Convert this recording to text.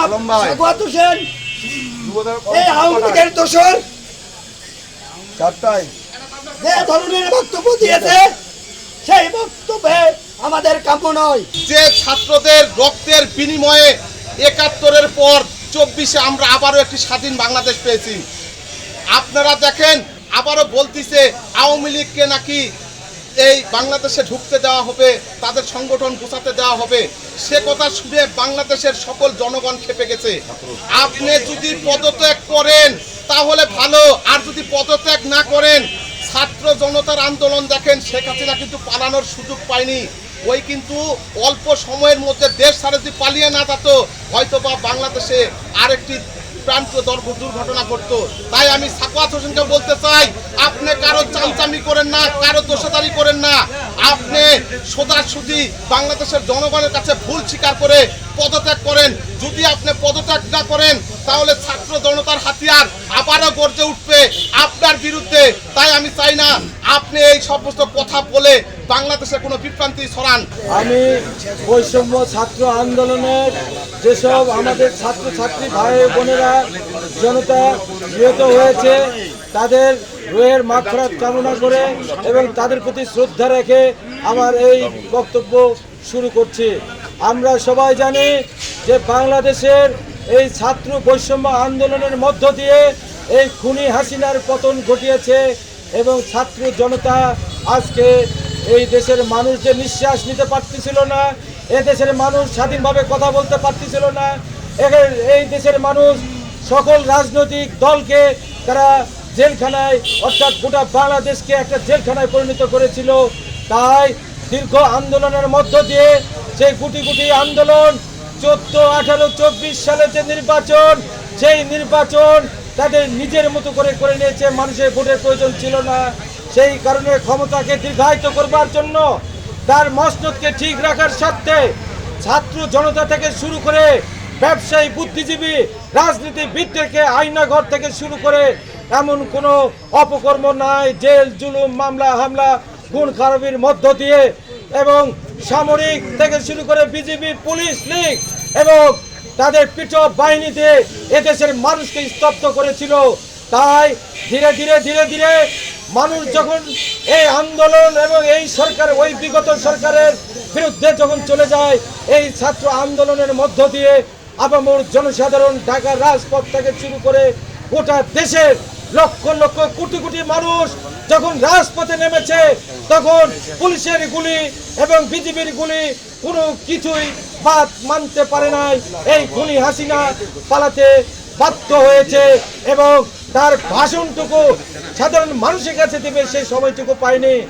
জনাব আলম হোসেন। এই আওয়ামী লীগের দোষর। চারটায়। যে ধরনের বক্তব্য দিয়েছে সেই বক্তব্যে আমাদের কাম্য নয়। যে ছাত্রদের রক্তের বিনিময়ে একাত্তরের পর চব্বিশে আমরা আবারও একটি স্বাধীন বাংলাদেশ পেয়েছি। আপনারা দেখেন আবারও বলতিছে আওয়ামী লীগকে নাকি এই বাংলাদেশে ঢুকতে দেওয়া হবে, তাদের সংগঠন গোছাতে দেওয়া হবে। সে কথা শুনে বাংলাদেশের সকল জনগণ খেপে গেছে। আপনি যদি পদত্যাগ করেন, তাহলে ভালো। আর যদি পদত্যাগ না করেন, ছাত্র জনতার আন্দোলন দেখেন, শেখ হাসিনা কিন্তু পালানোর সুযোগ পায়নি। ওই কিন্তু অল্প সময়ের মধ্যে দেশ ছাড়ে যদি পালিয়ে না যেত হয়তো বা বাংলাদেশে আরেকটি প্রান্ত দর্ভ- দুর্ঘটনা ঘটতো। তাই আমি সাকুয়াত হোসেনকে বলতে চাই, আপনি কারও চামচামি করেন না, কারও দোষাদারি সোজাসুজি বাংলাদেশের জনগণের কাছে ভুল স্বীকার করে পদত্যাগ করেন। যদি আপনি পদত্যাগ না করেন, তাহলে ছাত্র জনতার হাতিয়ার আবারও গর্জে উঠবে আপনার বিরুদ্ধে। তাই আমি চাই না আপনি এই সমস্ত কথা বলে বাংলাদেশে কোনো বিভ্রান্তি ছড়ান। আমি বৈষম্য ছাত্র আন্দোলনের যেসব আমাদের ছাত্র ছাত্রী ভাই বোনেরা জনতা নিহত হয়েছে, তাদের রোহের মাগফরাত কামনা করে এবং তাদের প্রতি শ্রদ্ধা রেখে আমার এই বক্তব্য শুরু করছি। আমরা সবাই জানি যে বাংলাদেশের এই ছাত্র বৈষম্য আন্দোলনের মধ্য দিয়ে এই খুনি হাসিনার পতন ঘটিয়েছে এবং ছাত্র জনতা আজকে এই দেশের মানুষ যে নিঃশ্বাস নিতে পারতেছিল না, এ দেশের মানুষ স্বাধীনভাবে কথা বলতে পারতেছিল না এই দেশের মানুষ সকল রাজনৈতিক দলকে তারা জেলখানায়, অর্থাৎ গোটা বাংলাদেশকে একটা জেলখানায় পরিণত করেছিল। তাই দীর্ঘ আন্দোলনের মধ্য দিয়ে সেই গুটি গুটি আন্দোলন, চোদ্দ, আঠারো, চব্বিশ সালে যে নির্বাচন, সেই নির্বাচন তাদের নিজের মতো করে করে নিয়েছে। মানুষের ভোটের প্রয়োজন ছিল না। সেই কারণে ক্ষমতাকে দীর্ঘায়িত করবার জন্য তার মসনদকে ঠিক রাখার স্বার্থে ছাত্র জনতা থেকে শুরু করে ব্যবসায়ী, বুদ্ধিজীবী, রাজনীতিবিদদেরকে আইনাঘর থেকে শুরু করে এমন কোনো অপকর্ম নাই, জেল, জুলুম, মামলা, হামলা, খুন, খারাপির মধ্য দিয়ে এবং সামরিক থেকে শুরু করে বিজেপি পুলিশ লীগ এবং তাদের পিঠো বাহিনীতে এদেশের মানুষকে স্তব্ধ করেছিল। তাই ধীরে ধীরে ধীরে ধীরে মানুষ যখন এই আন্দোলন এবং এই সরকার, ওই বিগত সরকারের বিরুদ্ধে যখন চলে যায়, এই ছাত্র আন্দোলনের মধ্য দিয়ে আপামর জনসাধারণ ঢাকার রাজপথ থেকে শুরু করে গোটা দেশের লক্ষ লক্ষ কোটি কোটি মানুষ যখন রাজপথে নেমেছে, তখন পুলিশের গুলি এবং বিজেপির গুলি কোনো কিছুই বাদ মানতে পারে নাই। এই গুলি হাসিনা পালাতে বাধ্য হয়েছে এবং তার ভাষণটুকু সাধারণ মানুষের কাছে দেবে, সেই সময়টুকু পায়নি।